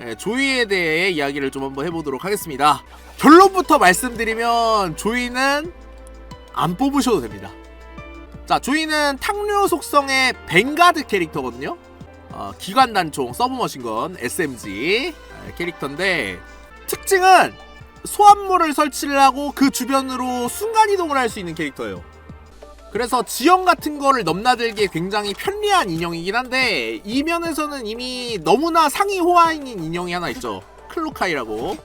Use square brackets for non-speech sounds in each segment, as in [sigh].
예, 조이에 대해 이야기를 좀 한번 해보도록 하겠습니다. 결론부터 말씀드리면 조이는 안 뽑으셔도 됩니다. 자, 조이는 탕류 속성의 뱅가드 캐릭터거든요. 어, 기관단총 서브머신건 SMG 예, 캐릭터인데 특징은 소환물을 설치를 하고 그 주변으로 순간이동을 할 수 있는 캐릭터예요. 그래서 지형 같은 거를 넘나들기에 굉장히 편리한 인형이긴 한데 이 면에서는 이미 너무나 상위 호화인 인형이 하나 있죠. 클루카이라고.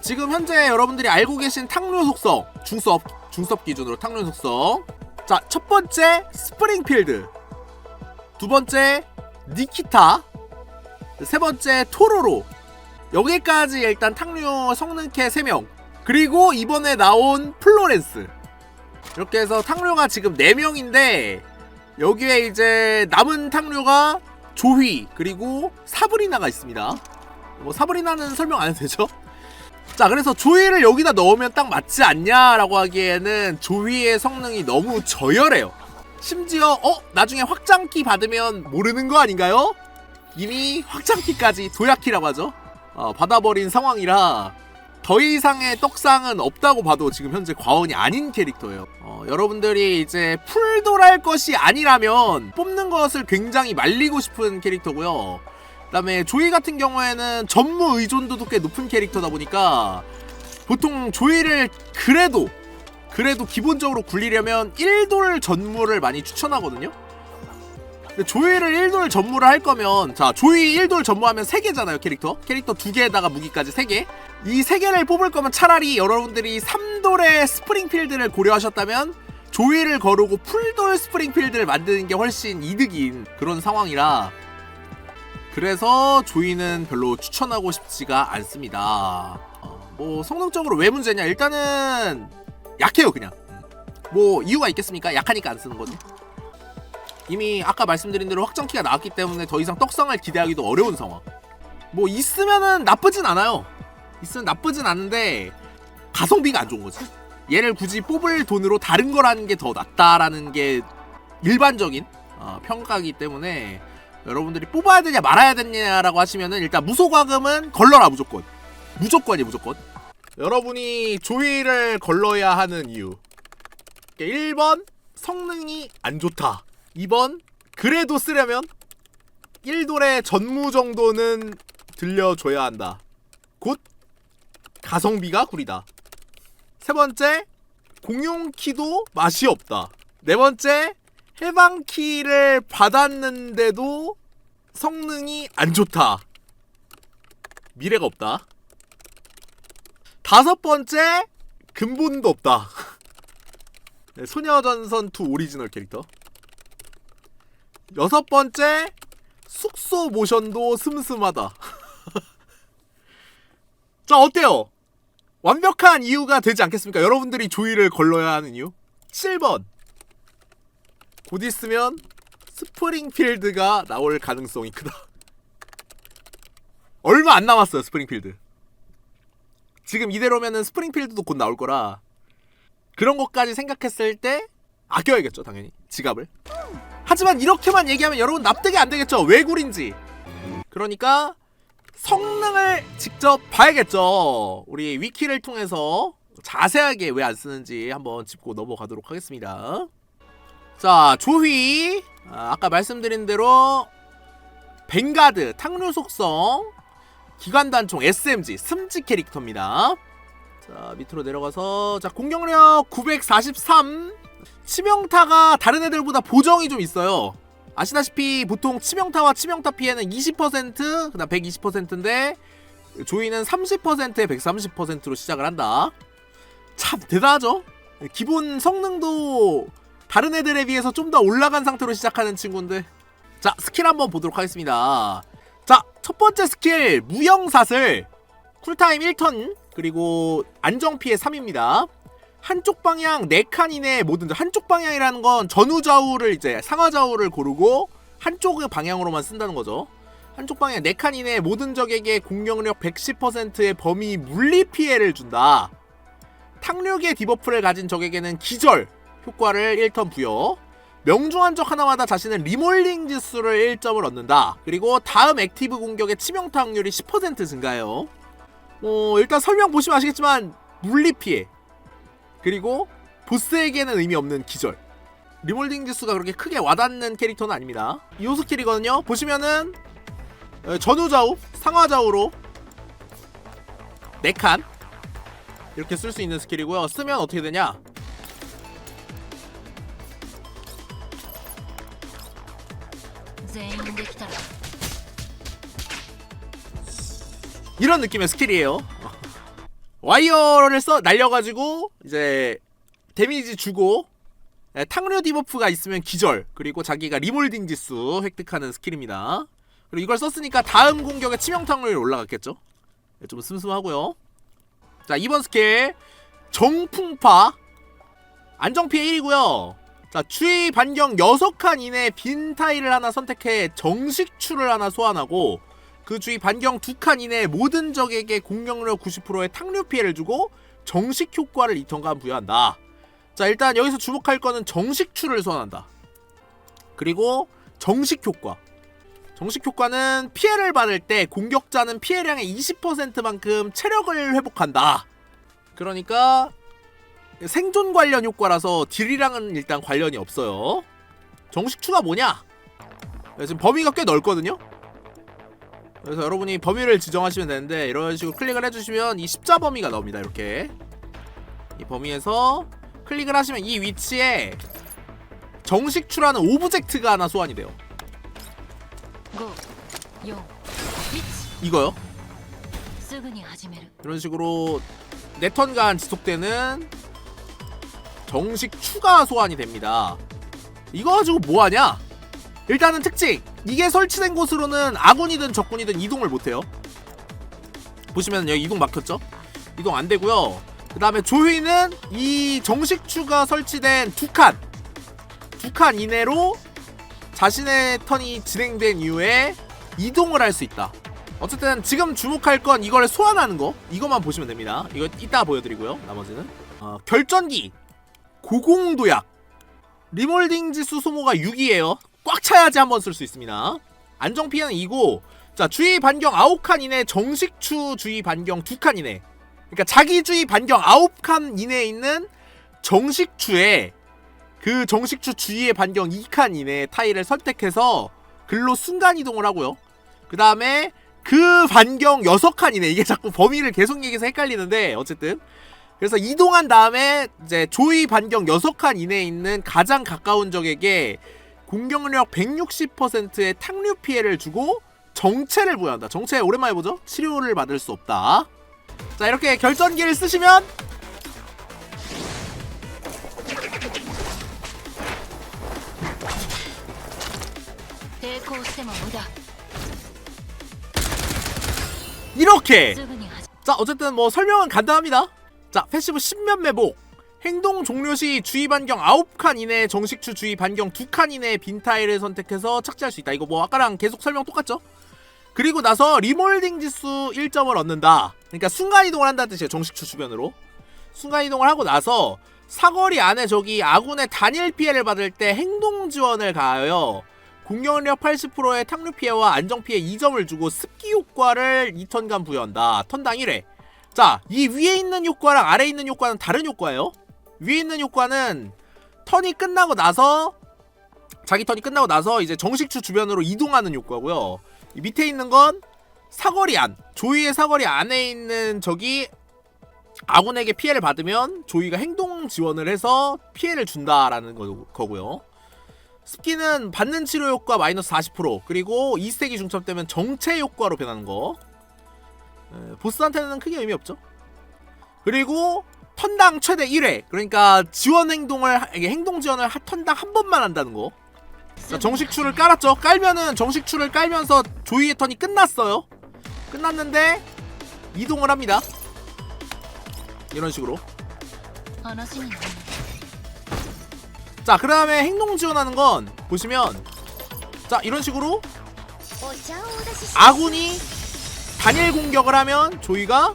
지금 현재 여러분들이 알고 계신 탕류 속성 중섭 중섭 기준으로 탕류 속성. 자, 첫 번째 스프링필드. 두 번째 니키타. 세 번째 토로로. 여기까지 일단 탕류 성능캐 3명. 그리고 이번에 나온 플로렌스. 이렇게 해서 탕류가 지금 4명인데 여기에 이제 남은 탕류가 조휘 그리고 사브리나가 있습니다. 뭐 사브리나는 설명 안 해도 되죠? [laughs] 자 그래서 조휘를 여기다 넣으면 딱 맞지 않냐라고 하기에는 조휘의 성능이 너무 저열해요. 심지어 어 나중에 확장키 받으면 모르는 거 아닌가요? 이미 확장키까지 도약키라고 하죠. 어, 받아버린 상황이라 더 이상의 떡상은 없다고 봐도 지금 현재 과언이 아닌 캐릭터예요. 어, 여러분들이 이제 풀돌할 것이 아니라면 뽑는 것을 굉장히 말리고 싶은 캐릭터고요. 그다음에 조이 같은 경우에는 전무 의존도도 꽤 높은 캐릭터다 보니까 보통 조이를 그래도 그래도 기본적으로 굴리려면 1돌 전무를 많이 추천하거든요. 조이를 1돌 전무를 할 거면 자 조이 1돌 전무하면 3개잖아요 캐릭터 캐릭터 2개에다가 무기까지 3개 이 3개를 뽑을 거면 차라리 여러분들이 3돌의 스프링필드를 고려하셨다면 조이를 거르고 풀돌 스프링필드를 만드는 게 훨씬 이득인 그런 상황이라 그래서 조이는 별로 추천하고 싶지가 않습니다. 어, 뭐 성능적으로 왜 문제냐? 일단은 약해요 그냥. 뭐 이유가 있겠습니까? 약하니까 안 쓰는 거지. 이미 아까 말씀드린 대로 확정키가 나왔기 때문에 더 이상 떡상을 기대하기도 어려운 상황. 뭐 있으면은 나쁘진 않아요. 있으면 나쁘진 않은데 가성비가 안 좋은 거지. 얘를 굳이 뽑을 돈으로 다른 걸 하는 게 더 낫다라는 게 일반적인 어, 평가이기 때문에 여러분들이 뽑아야 되냐 말아야 되냐라고 하시면은 일단 무소과금은 걸러라 무조건. 무조건이 무조건. 여러분이 조이를 걸러야 하는 이유. 1번 성능이 안 좋다. 2번 그래도 쓰려면 1돌의 전무 정도는 들려줘야 한다. 곧 가성비가 구리다. 세 번째 공용키도 맛이 없다. 네 번째 해방키를 받았는데도 성능이 안 좋다. 미래가 없다. 다섯 번째 근본도 없다. [laughs] 네, 소녀전선 2 오리지널 캐릭터. 여섯 번째 숙소 모션도 슴슴하다. [laughs] 자 어때요? 완벽한 이유가 되지 않겠습니까? 여러분들이 조이를 걸러야 하는 이유. 7번 곧 있으면 스프링필드가 나올 가능성이 크다. 얼마 안 남았어요 스프링필드. 지금 이대로면은 스프링필드도 곧 나올 거라 그런 것까지 생각했을 때 아껴야겠죠 당연히 지갑을. 하지만 이렇게만 얘기하면 여러분 납득이 안 되겠죠? 왜 굴인지. 그러니까 성능을 직접 봐야겠죠. 우리 위키를 통해서 자세하게 왜 안 쓰는지 한번 짚고 넘어가도록 하겠습니다. 자, 조휘. 아, 아까 말씀드린 대로 벵가드, 탕류 속성, 기관단총, SMG, 승지 캐릭터입니다. 자, 밑으로 내려가서 자, 공격력 943 치명타가 다른 애들보다 보정이 좀 있어요. 아시다시피 보통 치명타와 치명타 피해는 20% 그다음 120%인데 조이는 30%에 130%로 시작을 한다. 참 대단하죠. 기본 성능도 다른 애들에 비해서 좀 더 올라간 상태로 시작하는 친구인데 자 스킬 한번 보도록 하겠습니다. 자 첫 번째 스킬 무영사슬 쿨타임 1턴 그리고 안정 피해 3입니다. 한쪽 방향 4칸 이내 뭐든 한쪽 방향이라는 건 전후 좌우를 이제 상하 좌우를 고르고 한쪽 방향으로만 쓴다는 거죠. 한쪽 방향 4칸 이내 모든 적에게 공격력 110%의 범위 물리 피해를 준다. 탕류계 디버프를 가진 적에게는 기절 효과를 1턴 부여. 명중한 적 하나마다 자신은 리몰링 지수를 1점을 얻는다. 그리고 다음 액티브 공격의 치명타 확률이 10% 증가해요. 어, 일단 설명 보시면 아시겠지만 물리 피해 그리고 보스에게는 의미 없는 기절. 리몰딩 지수가 그렇게 크게 와닿는 캐릭터는 아닙니다. 이호 스킬이거든요. 보시면은 어, 전후좌우, 상하좌우로 4칸 이렇게 쓸 수 있는 스킬이고요. 쓰면 어떻게 되냐? 이런 느낌의 스킬이에요. 와이어를 써 날려가지고 이제 데미지 주고 예, 탕류 디버프가 있으면 기절 그리고 자기가 리몰딩 지수 획득하는 스킬입니다. 그리고 이걸 썼으니까 다음 공격에 치명타 확률이 올라갔겠죠? 예, 좀 슴슴하고요. 자 이번 스킬 정풍파 안정 피해 1이고요. 자 주의 반경 6칸 이내 빈 타일을 하나 선택해 정식추를 하나 소환하고 그 주위 반경 두 칸 이내 모든 적에게 공격력 90%의 탕류 피해를 주고 정식 효과를 이 턴간 부여한다. 자 일단 여기서 주목할 거는 정식 추를 소환한다. 그리고 정식 효과. 정식 효과는 피해를 받을 때 공격자는 피해량의 20%만큼 체력을 회복한다. 그러니까 생존 관련 효과라서 딜이랑은 일단 관련이 없어요. 정식 추가 뭐냐? 네, 지금 범위가 꽤 넓거든요. 그래서 여러분이 범위를 지정하시면 되는데 이런 식으로 클릭을 해주시면 이 십자 범위가 나옵니다 이렇게. 이 범위에서 클릭을 하시면 이 위치에 정식 출하는 오브젝트가 하나 소환이 돼요. 이거요? 이런 식으로 내 턴간 지속되는 정식추가 소환이 됩니다. 이거 가지고 뭐하냐? 일단은 특징! 이게 설치된 곳으로는 아군이든 적군이든 이동을 못해요. 보시면 여기 이동 막혔죠? 이동 안 되고요. 그 다음에 조이는 이 정식 추가 설치된 두 칸, 두 칸 이내로 자신의 턴이 진행된 이후에 이동을 할 수 있다. 어쨌든 지금 주목할 건 이걸 소환하는 거 이것만 보시면 됩니다 이거 이따 보여드리고요 나머지는 어, 결전기 고공도약 리몰딩 지수 소모가 6이에요 꽉 차야지 한 번 쓸 수 있습니다. 안정 피해는 2고 자 주의 반경 9칸 이내 정식추 주의 반경 2칸 이내. 그러니까 자기 주의 반경 9칸 이내에 있는 정식추에 그 정식추 주위의 반경 2칸 이내 타일을 선택해서 글로 순간 이동을 하고요. 그 다음에 그 반경 6칸이네. 이게 자꾸 범위를 계속 얘기해서 헷갈리는데 어쨌든. 그래서 이동한 다음에 이제 조이 반경 6칸 이내에 있는 가장 가까운 적에게 공격력 160%의 탕류 피해를 주고 정체를 부여한다. 정체 오랜만에 보죠. 치료를 받을 수 없다. 자 이렇게 결전기를 쓰시면 이렇게 자 어쨌든 뭐 설명은 간단합니다 자 패시브 10면 매복 행동 종료 시 주의 반경 9칸 이내 정식추 주의 반경 2칸 이내 빈 타일을 선택해서 착지할 수 있다 이거 뭐 아까랑 계속 설명 똑같죠? 그리고 나서 리몰딩 지수 1점을 얻는다 그러니까 순간이동을 한다는 뜻이에요 정식추 주변으로 순간이동을 하고 나서 사거리 안에 저기 아군의 단일 피해를 받을 때 행동 지원을 가하여 공격력 80%의 탕류 피해와 안정 피해 2점을 주고 습기 효과를 2턴간 부여한다. 턴당 1회. 자, 이 위에 있는 효과랑 아래에 있는 효과는 다른 효과예요. 위에 있는 효과는 턴이 끝나고 나서 자기 턴이 끝나고 나서 이제 정식추 주변으로 이동하는 효과고요. 이 밑에 있는 건 사거리 안, 조이의 사거리 안에 있는 적이 아군에게 피해를 받으면 조이가 행동 지원을 해서 피해를 준다라는 거, 거고요. 습기는 받는 치료 효과 마이너스 40% 그리고 2스택이 중첩되면 정체 효과로 변하는 거 에, 보스한테는 크게 의미 없죠 그리고 턴당 최대 1회 그러니까 지원 행동을 하- 이게 행동 지원을 하- 턴당 한 번만 한다는 거 자, 정식추를 깔았죠 깔면은 정식추를 깔면서 조이의 턴이 끝났어요 끝났는데 이동을 합니다 이런 식으로 話になる 자 그 다음에 행동 지원하는 건 보시면 자 이런 식으로 お茶をお出しし 아군이 단일 공격을 하면 조이가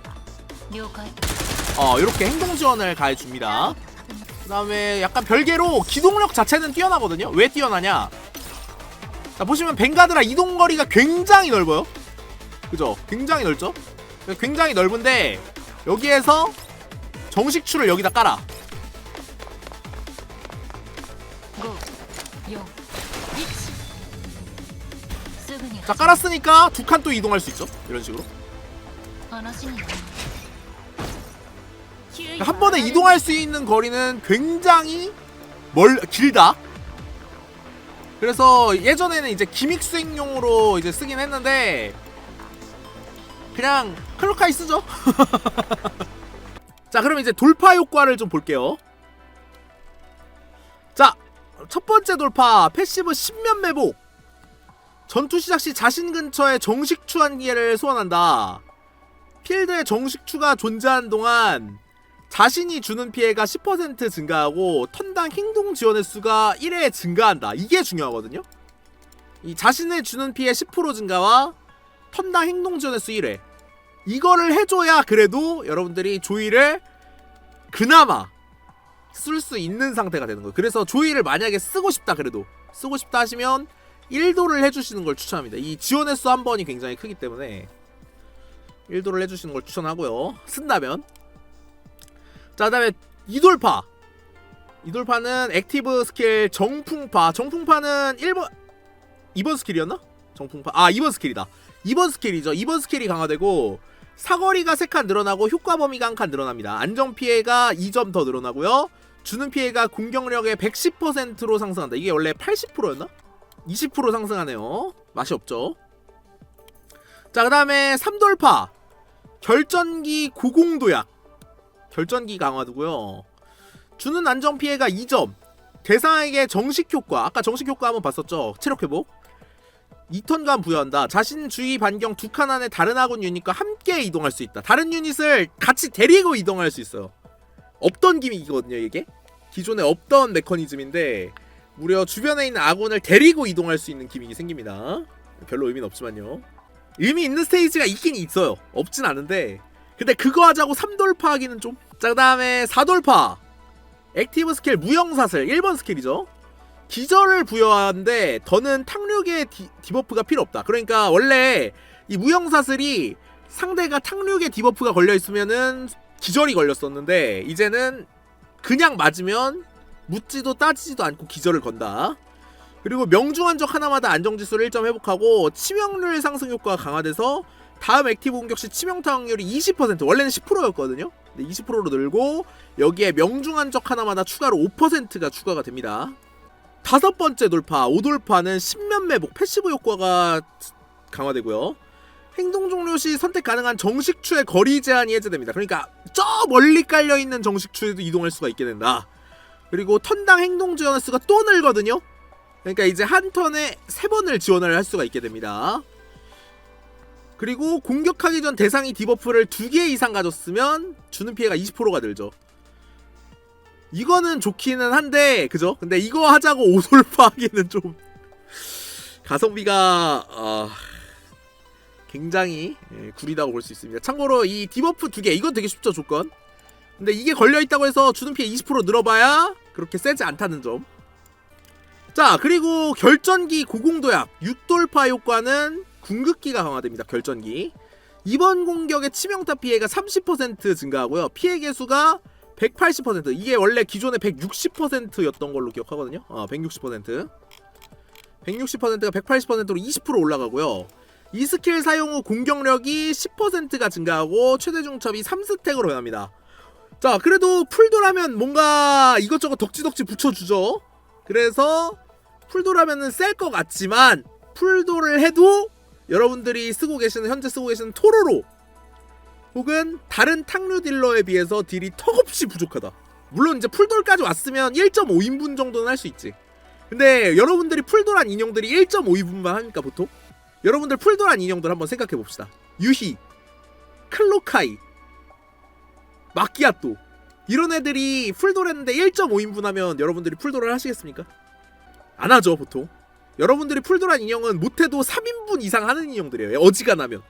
了解 어 이렇게 행동 지원을 가해줍니다. 그 다음에 약간 별개로 기동력 자체는 뛰어나거든요. 왜 뛰어나냐? 자 보시면 벵가드라 이동거리가 굉장히 넓어요. 그죠? 굉장히 넓죠? 굉장히 넓은데 여기에서 정식추를 여기다 깔아. 자 깔았으니까 두 칸 또 이동할 수 있죠? 이런 식으로. 그러니까 한 번에 이동할 수 있는 거리는 굉장히 멀 길다. 그래서 예전에는 이제 기믹 수행용으로 이제 쓰긴 했는데 그냥 클로카이 쓰죠. [laughs] 자, 그럼 이제 돌파 효과를 좀 볼게요. 자, 첫 번째 돌파 패시브 10면 매복. 전투 시작 시 자신 근처에 정식추 한 기회를 소환한다. 필드에 정식추가 존재하는 동안 자신이 주는 피해가 10% 증가하고 턴당 행동 지원 횟 수가 1회 증가한다. 이게 중요하거든요. 이 자신의 주는 피해 10% 증가와 턴당 행동 지원 횟 수 1회. 이거를 해줘야 그래도 여러분들이 조이를 그나마 쓸 수 있는 상태가 되는 거예요. 그래서 조이를 만약에 쓰고 싶다 그래도 쓰고 싶다 하시면 1도를 해주시는 걸 추천합니다. 이 지원 횟수 한 번이 굉장히 크기 때문에 1도를 해주시는 걸 추천하고요. 쓴다면 자, 그다음에 이돌파. 이돌파는 액티브 스킬 정풍파. 정풍파는 1번 2번 스킬이었나? 정풍파. 아, 2번 스킬이다. 2번 스킬이죠. 2번 스킬이 강화되고 사거리가 3칸 늘어나고 효과 범위가 1칸 늘어납니다. 안정 피해가 2점 더 늘어나고요. 주는 피해가 공격력의 110%로 상승한다. 이게 원래 80%였나? 20% 상승하네요. 맛이 없죠. 자, 그 다음에 3돌파. 결전기 고공도약. 결전기 강화도고요. 주는 안정 피해가 2점. 대상에게 정식 효과. 아까 정식 효과 한번 봤었죠. 체력 회복. 2턴간 부여한다. 자신 주위 반경 두 칸 안에 다른 아군 유닛과 함께 이동할 수 있다. 다른 유닛을 같이 데리고 이동할 수 있어요. 없던 기믹이거든요, 이게. 기존에 없던 메커니즘인데 무려 주변에 있는 아군을 데리고 이동할 수 있는 기믹이 생깁니다. 별로 의미는 없지만요. 의미 있는 스테이지가 있긴 있어요. 없진 않은데 근데 그거 하자고 3돌파 하기는 좀. 자, 그 다음에 4돌파. 액티브 스킬 무형사슬 1번 스킬이죠. 기절을 부여하는데 더는 탕류의 디, 디버프가 필요 없다. 그러니까 원래 이 무형사슬이 상대가 탕류의 디버프가 걸려 있으면은 기절이 걸렸었는데 이제는 그냥 맞으면 묻지도 따지지도 않고 기절을 건다. 그리고 명중한 적 하나마다 안정지수를 1점 회복하고 치명률 상승 효과가 강화돼서 다음 액티브 공격 시 치명타 확률이 20% 원래는 10%였거든요. 근데 20%로 늘고 여기에 명중한 적 하나마다 추가로 5%가 추가가 됩니다. 다섯 번째 돌파, 5돌파는 신면 매복 패시브 효과가 강화되고요. 행동 종료 시 선택 가능한 정식추의 거리 제한이 해제됩니다. 그러니까 저 멀리 깔려 있는 정식추에도 이동할 수가 있게 된다. 그리고 턴당 행동 지원 횟수가 또 늘거든요. 그러니까 이제 한 턴에 세 번을 지원을 할 수가 있게 됩니다. 그리고 공격하기 전 대상이 디버프를 두개 이상 가졌으면 주는 피해가 20%가 늘죠. 이거는 좋기는 한데 그죠? 근데 이거 하자고 [laughs] 오솔파하기는 좀 [laughs] 가성비가 어, 굉장히 예, 구리다고 볼 수 있습니다. 참고로 이 디버프 두 개 이건 되게 쉽죠 조건. 근데 이게 걸려 있다고 해서 주는 피해 20% 늘어봐야 그렇게 세지 않다는 점. 자 그리고 결전기 고공도약 6돌파 효과는 궁극기가 강화됩니다. 결전기. 이번 공격의 치명타 피해가 30% 증가하고요. 피해 개수가 180% 이게 원래 기존에 160%였던 걸로 기억하거든요. 어, 160%. 160%가 180%로 20% 올라가고요. 이 스킬 사용 후 공격력이 10%가 증가하고 최대 중첩이 3스택으로 변합니다. 자, 그래도 풀도라면 뭔가 이것저것 덕지덕지 붙여주죠. 그래서 풀도라면은 셀 것 같지만 풀도를 해도 여러분들이 쓰고 계시는 현재 쓰고 계시는 토로로 혹은 다른 탕류 딜러에 비해서 딜이 턱없이 부족하다. 물론 이제 풀돌까지 왔으면 1.5인분 정도는 할 수 있지. 근데 여러분들이 풀돌한 인형들이 1.5인분만 하니까 보통 여러분들 풀돌한 인형들 한번 생각해 봅시다. 유희, 클로카이, 마키아또 이런 애들이 풀돌했는데 1.5인분 하면 여러분들이 풀돌을 하시겠습니까? 안 하죠 보통. 여러분들이 풀돌한 인형은 못해도 3인분 이상 하는 인형들이에요. 어지간하면.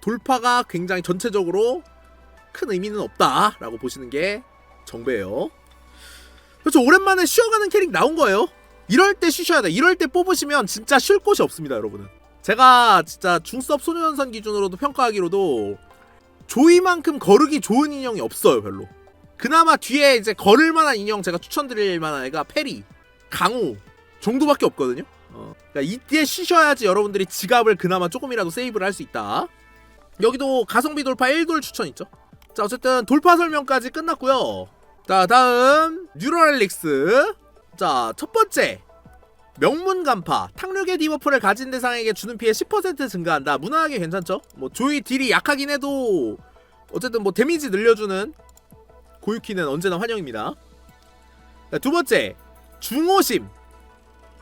돌파가 굉장히 전체적으로 큰 의미는 없다라고 보시는 게 정배예요. 그렇죠 오랜만에 쉬어가는 캐릭 나온 거예요 이럴 때 쉬셔야 돼 이럴 때 뽑으시면 진짜 쉴 곳이 없습니다 여러분은 제가 진짜 중섭 소녀연선 기준으로도 평가하기로도 조이만큼 거르기 좋은 인형이 없어요 별로 그나마 뒤에 이제 걸을 만한 인형 제가 추천드릴 만한 애가 페리 강호 정도밖에 없거든요 어. 그러니까 이때 쉬셔야지 여러분들이 지갑을 그나마 조금이라도 세이브를 할 수 있다. 여기도 가성비 돌파 1돌 추천 있죠? 자 어쨌든 돌파 설명까지 끝났고요. 자 다음 뉴럴릭스. 자 첫 번째. 명문 간파. 탕류계 디버프를 가진 대상에게 주는 피해 10% 증가한다. 무난하게 괜찮죠? 뭐 조이 딜이 약하긴 해도 어쨌든 뭐 데미지 늘려주는 고유키는 언제나 환영입니다. 자, 두 번째. 중호심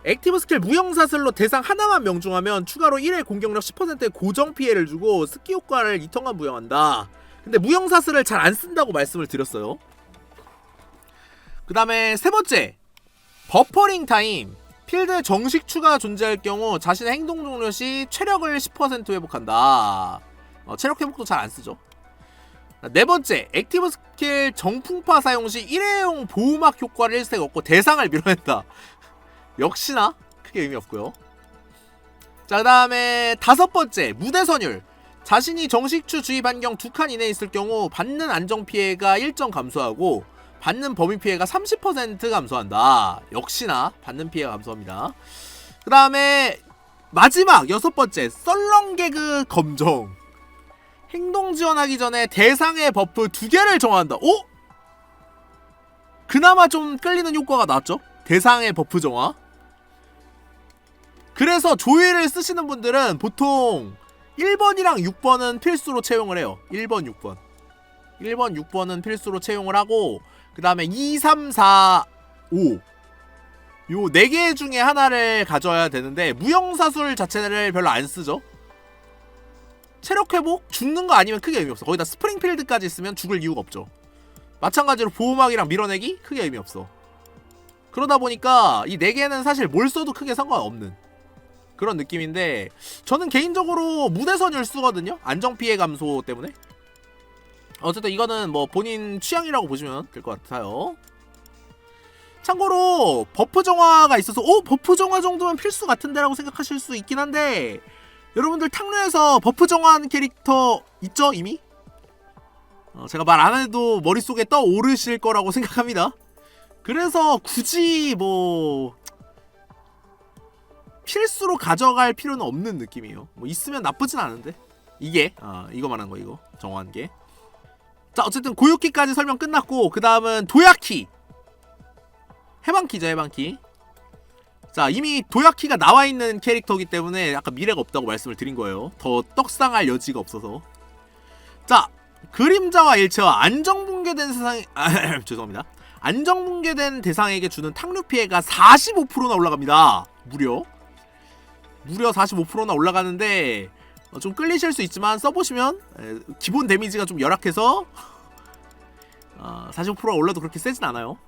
액티브 스킬 무형사슬로 대상 하나만 명중하면 추가로 1회 공격력 10%의 고정 피해를 주고 스키 효과를 2턴간 무형한다. 근데 무형사슬을 잘 안 쓴다고 말씀을 드렸어요. 그 다음에 세 번째 버퍼링 타임. 필드에 정식 추가 존재할 경우 자신의 행동 종료 시 체력을 10% 회복한다. 어, 체력 회복도 잘 안 쓰죠. 자, 네 번째 액티브 스킬 정풍파 사용 시 일회용 보호막 효과를 일색 얻고 대상을 밀어낸다 역시나 크게 의미 없고요 자 그 다음에 다섯 번째 무대 선율 자신이 정식추 주의 반경 두 칸 이내에 있을 경우 받는 안정 피해가 일정 감소하고 받는 범위 피해가 30% 감소한다. 역시나 받는 피해가 감소합니다. 그 다음에 마지막 여섯 번째 썰렁 개그 검정 행동 지원하기 전에 대상의 버프 두 개를 정한다. 오? 그나마 좀 끌리는 효과가 나왔죠? 대상의 버프 정화. 그래서 조회를 쓰시는 분들은 보통 1번이랑 6번은 필수로 채용을 해요. 1번, 6번. 1번, 6번은 필수로 채용을 하고 그 다음에 2, 3, 4, 5. 요 4개 중에 하나를 가져야 되는데 무형사술 자체를 별로 안 쓰죠. 체력 회복? 죽는 거 아니면 크게 의미 없어. 거기다 스프링필드까지 있으면 죽을 이유가 없죠. 마찬가지로 보호막이랑 밀어내기? 크게 의미 없어. 그러다 보니까 이 4개는 사실 뭘 써도 크게 상관없는 그런 느낌인데 저는 개인적으로 무대선율 쓰거든요. 안정 피해 감소 때문에. 어쨌든 이거는 뭐 본인 취향이라고 보시면 될 것 같아요. 참고로 버프 정화가 있어서 오 버프 정화 정도면 필수 같은데 라고 생각하실 수 있긴 한데 여러분들 탕류에서 버프 정화하는 캐릭터 있죠 이미? 어, 제가 말 안 해도 머릿속에 떠오르실 거라고 [laughs] 생각합니다. 그래서 굳이 뭐 필수로 가져갈 필요는 없는 느낌이에요. 뭐 있으면 나쁘진 않은데 이게 아 이거 말한 거 이거 정화한 게. 자 어쨌든 고유키까지 설명 끝났고 그 다음은 도야키 해방키죠 해방키. 자 이미 도야키가 나와 있는 캐릭터이기 때문에 약간 미래가 없다고 말씀을 드린 거예요. 더 떡상할 여지가 없어서. 자 그림자와 일체와 안정붕괴된 세상 [laughs] 아, [clears throat] 죄송합니다. 안정붕괴된 대상에게 주는 탕류 피해가 45%나 올라갑니다. 무려. 무려 45%나 올라가는데 어, 좀 끌리실 수 있지만 써보시면 에, 기본 데미지가 좀 열악해서 어, 45%가 올라도 그렇게 세진 않아요.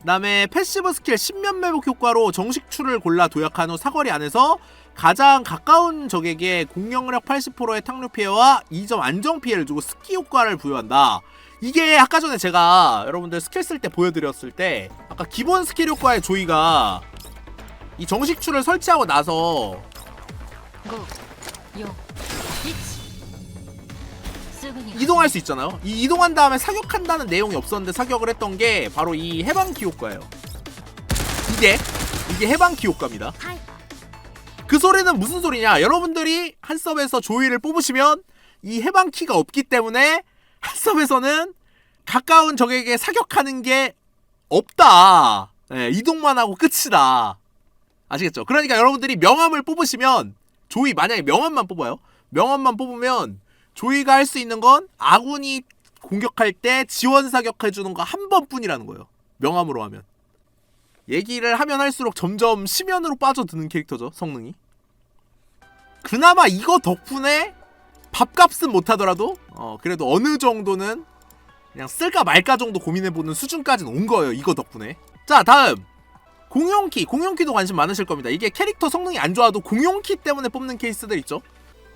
그 다음에 패시브 스킬 10면 매복 효과로 정식 추를 골라 도약한 후 사거리 안에서 가장 가까운 적에게 공격력 80%의 탕류 피해와 2점 안정 피해를 주고 스키 효과를 부여한다. 이게 아까 전에 제가 여러분들 스킬 쓸 때 보여드렸을 때 아까 기본 스킬 효과의 조이가 이 정식추를 설치하고 나서 이동할 수 있잖아요. 이 이동한 다음에 사격한다는 내용이 없었는데 사격을 했던 게 바로 이 해방 기호과예요. 이게 이게 해방 기호과입니다. 그 소리는 무슨 소리냐? 여러분들이 한 섭에서 조이를 뽑으시면 이 해방 키가 없기 때문에 한 섭에서는 가까운 적에게 사격하는 게 없다. 네, 이동만 하고 끝이다. 아시겠죠? 그러니까 여러분들이 명함을 뽑으시면 조이 만약에 명함만 뽑아요. 명함만 뽑으면 조이가 할 수 있는 건 아군이 공격할 때 지원 사격해 주는 거 한 번뿐이라는 거예요. 명함으로 하면. 얘기를 하면 할수록 점점 심연으로 빠져드는 캐릭터죠, 성능이. 그나마 이거 덕분에 밥값은 못하더라도 어 그래도 어느 정도는 그냥 쓸까 말까 정도 고민해보는 수준까지는 온 거예요, 이거 덕분에. 자, 다음. 공용키, 공용키도 관심 많으실 겁니다. 이게 캐릭터 성능이 안 좋아도 공용키 때문에 뽑는 케이스들 있죠.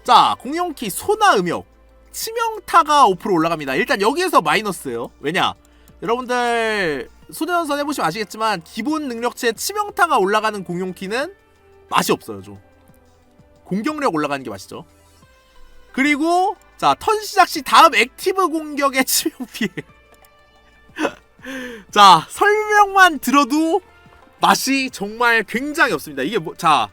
자, 공용키 소나 음역 치명타가 5% 올라갑니다. 일단 여기에서 마이너스예요. 왜냐? 여러분들 소년선 해보시면 아시겠지만 기본 능력치에 치명타가 올라가는 공용키는 맛이 없어요 좀 공격력 올라가는 게 맛이죠 그리고 자 턴 시작 시 다음 액티브 공격의 치명 피해 [laughs] 자 설명만 들어도 맛이 정말 굉장히 없습니다 이게 뭐 자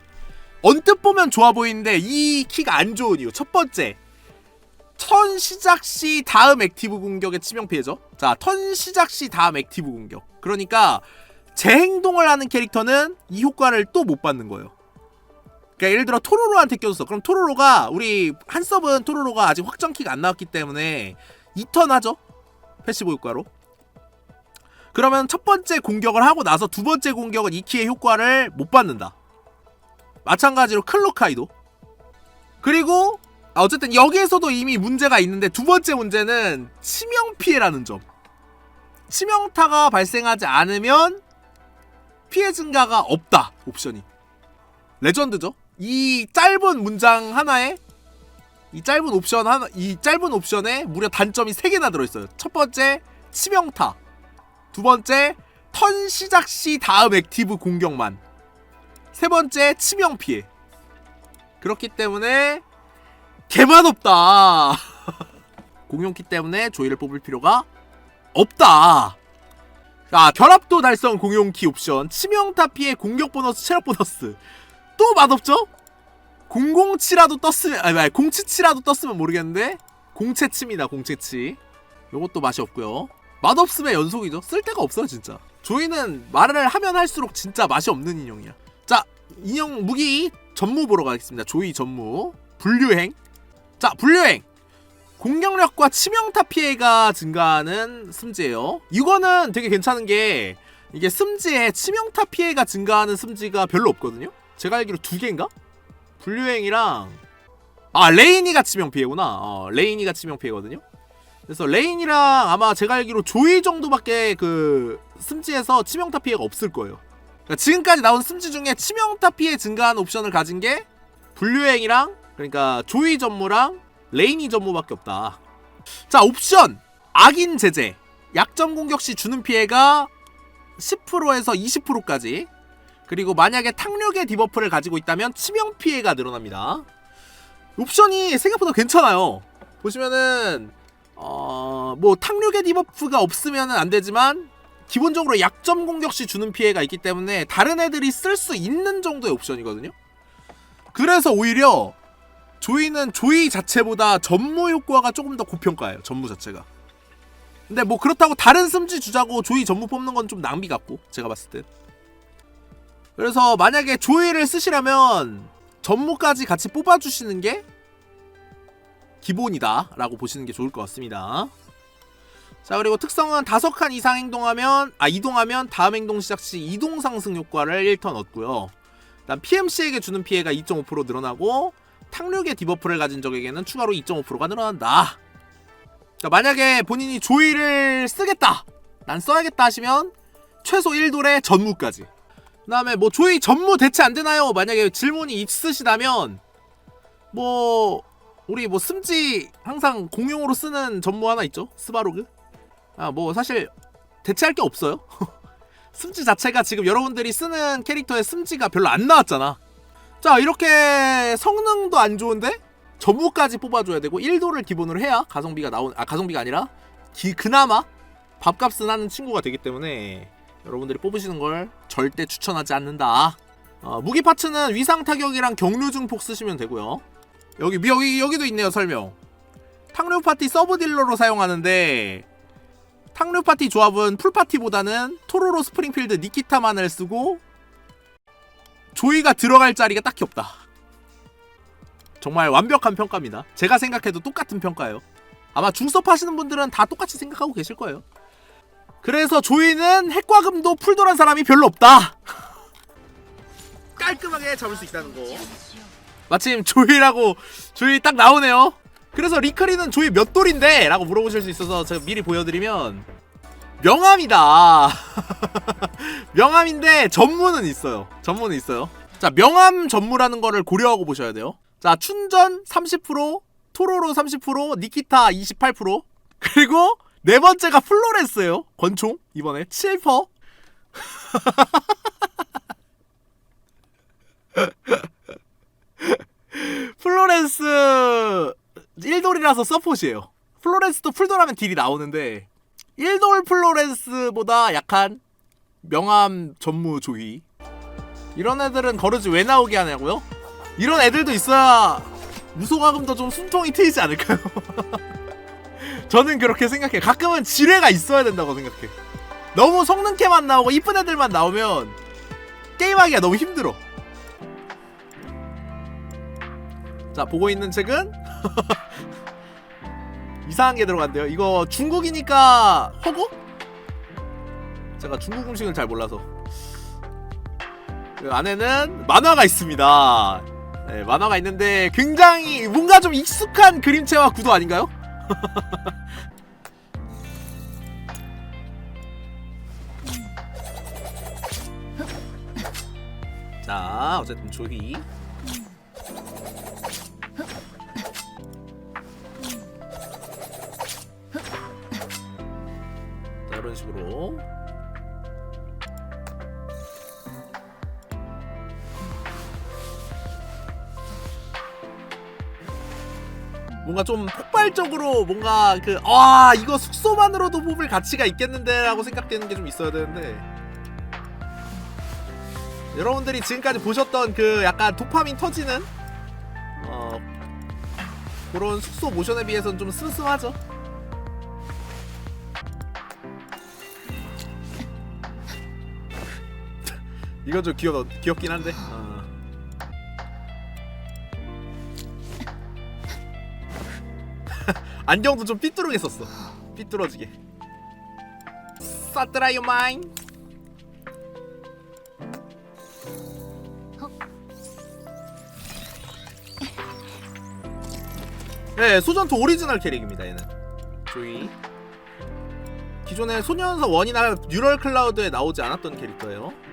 언뜻 보면 좋아 보이는데 이 키가 안 좋은 이유 첫 번째 턴 시작 시 다음 액티브 공격의 치명 피해죠. 자, 턴 시작 시 다음 액티브 공격. 그러니까 재 행동을 하는 캐릭터는 이 효과를 또 못 받는 거예요. 그러니까 예를 들어 토로로한테 껴줬어. 그럼 토로로가 우리 한 서브는 토로로가 아직 확정 키가 안 나왔기 때문에 2턴 하죠. 패시브 효과로. 그러면 첫 번째 공격을 하고 나서 두 번째 공격은 이 키의 효과를 못 받는다. 마찬가지로 클로카이도. 그리고 아, 어쨌든 여기에서도 이미 문제가 있는데 두 번째 문제는 치명 피해라는 점. 치명타가 발생하지 않으면 피해 증가가 없다 옵션이. 레전드죠? 이 짧은 문장 하나에 이 짧은 옵션 하나 이 짧은 옵션에 무려 단점이 3개나 들어 있어요. 첫 번째 치명타. 두 번째 턴 시작 시 다음 액티브 공격만. 세 번째 치명 피해. 그렇기 때문에 개만 없다. [laughs] 공용키 때문에 조이를 뽑을 필요가 없다. 자, 결합도 달성 공용키 옵션, 치명타 피해 공격 보너스, 체력 보너스. 또 맛없죠? 007라도 떴으면, 아니, 아니, 077라도 떴으면 모르겠는데, 공채치입니다, 공채치. 요것도 맛이 없고요. 맛없으면 연속이죠. 쓸 데가 없어요, 진짜. 조이는 말을 하면 할수록 진짜 맛이 없는 인형이야. 자, 인형 무기 전무 보러 가겠습니다. 조이 전무. 분류행. 자, 분류행. 공격력과 치명타 피해가 증가하는 승지예요. 이거는 되게 괜찮은 게 이게 승지에 치명타 피해가 증가하는 승지가 별로 없거든요. 제가 알기로 두 개인가? 분류행이랑 아 레이니가 치명 피해구나. 어, 레이니가 치명 피해거든요. 그래서 레인이랑 아마 제가 알기로 조이 정도밖에 그 승지에서 치명타 피해가 없을 거예요. 그러니까 지금까지 나온 승지 중에 치명타 피해 증가하는 옵션을 가진 게 분류행이랑 그러니까 조이 전무랑 레이니 전무밖에 없다. 자 옵션 악인 제재 약점 공격 시 주는 피해가 10%에서 20%까지 그리고 만약에 탕력의 디버프를 가지고 있다면 치명 피해가 늘어납니다. 옵션이 생각보다 괜찮아요. 보시면은 어 뭐 탕력의 디버프가 없으면 안 되지만 기본적으로 약점 공격 시 주는 피해가 있기 때문에 다른 애들이 쓸 수 있는 정도의 옵션이거든요. 그래서 오히려 조이는 조이 자체보다 전무 효과가 조금 더 고평가예요. 전무 자체가. 근데 뭐 그렇다고 다른 승지 주자고 조이 전무 뽑는 건 좀 낭비 같고 제가 봤을 때. 그래서 만약에 조이를 쓰시려면 전무까지 같이 뽑아주시는 게 기본이다 라고 보시는 게 좋을 것 같습니다. 자 그리고 특성은 다섯 칸 이상 행동하면 아 이동하면 다음 행동 시작 시 이동 상승 효과를 1턴 얻고요. 일단 PMC에게 주는 피해가 2.5% 늘어나고 탕력의 디버프를 가진 적에게는 추가로 2.5%가 늘어난다. 자, 만약에 본인이 조이를 쓰겠다, 난 써야겠다 하시면 최소 1돌의 전무까지. 그 다음에 뭐 조이 전무 대체 안 되나요? 만약에 질문이 있으시다면 뭐 우리 뭐 승지 항상 공용으로 쓰는 전무 하나 있죠? 스바로그. 아 뭐 사실 대체할 게 없어요. [laughs] 승지 자체가 지금 여러분들이 쓰는 캐릭터의 승지가 별로 안 나왔잖아. 자 이렇게 성능도 안 좋은데 전무까지 뽑아줘야 되고 1도를 기본으로 해야 가성비가 나온 아 가성비가 아니라 기, 그나마 밥값은 하는 친구가 되기 때문에 여러분들이 뽑으시는 걸 절대 추천하지 않는다. 어, 무기 파츠는 위상 타격이랑 경류 증폭 쓰시면 되고요. 여기 여기 여기도 있네요 설명. 탕류 파티 서브 딜러로 사용하는데 탕류 파티 조합은 풀 파티보다는 토로로 스프링필드 니키타만을 쓰고 조이가 들어갈 자리가 딱히 없다. 정말 완벽한 평가입니다. 제가 생각해도 똑같은 평가예요. 아마 중섭 하시는 분들은 다 똑같이 생각하고 계실 거예요. 그래서 조이는 핵과금도 풀돌한 사람이 별로 없다. [laughs] 깔끔하게 잡을 수 있다는 거. 마침 조이라고 조이 딱 나오네요. 그래서 리카리는 조이 몇 돌인데? 라고 물어보실 수 있어서 제가 미리 보여드리면 명함이다. [laughs] 명함인데 전무는 있어요. 전무는 있어요. 자, 명함 전무라는 거를 고려하고 보셔야 돼요. 자, 춘전 30%, 토로로 30%, 니키타 28%, 그리고 네 번째가 플로렌스예요. 권총 이번에 7퍼. [laughs] 플로렌스 1돌이라서 서폿이에요. 플로렌스도 풀돌하면 딜이 나오는데 1돌 플로렌스보다 약한 명함 전무 조이. 이런 애들은 거르지 왜 나오게 하냐고요? 이런 애들도 있어야 무소가금도 좀 숨통이 트이지 않을까요? [laughs] 저는 그렇게 생각해. 가끔은 지뢰가 있어야 된다고 생각해. 너무 성능캐만 나오고 이쁜 애들만 나오면 게임하기가 너무 힘들어. 자 보고 있는 책은 [laughs] 이상한 게 들어간대요. 이거 중국이니까 허구? 제가 중국 음식을 잘 몰라서. 그 안에는 만화가 있습니다. 네, 만화가 있는데 굉장히 뭔가 좀 익숙한 그림체와 구도 아닌가요? [laughs] 자, 어쨌든 조이. 식으로. 뭔가 좀 폭발적으로 뭔가 그 아 이거 숙소만으로도 뽑을 가치가 있겠는데라고 생각되는 게 좀 있어야 되는데 여러분들이 지금까지 보셨던 그 약간 도파민 터지는 어 그런 숙소 모션에 비해서는 좀 슴슴하죠. 이건 좀 귀여 귀엽긴 한데. 어. [laughs] 안경도 좀 삐뚤게 썼어. 삐뚤어지게. 사트라이오 마인. 네, 소전투 오리지널 캐릭입니다. 얘는 조이. 기존에 소년서 원이나 뉴럴 클라우드에 나오지 않았던 캐릭터예요.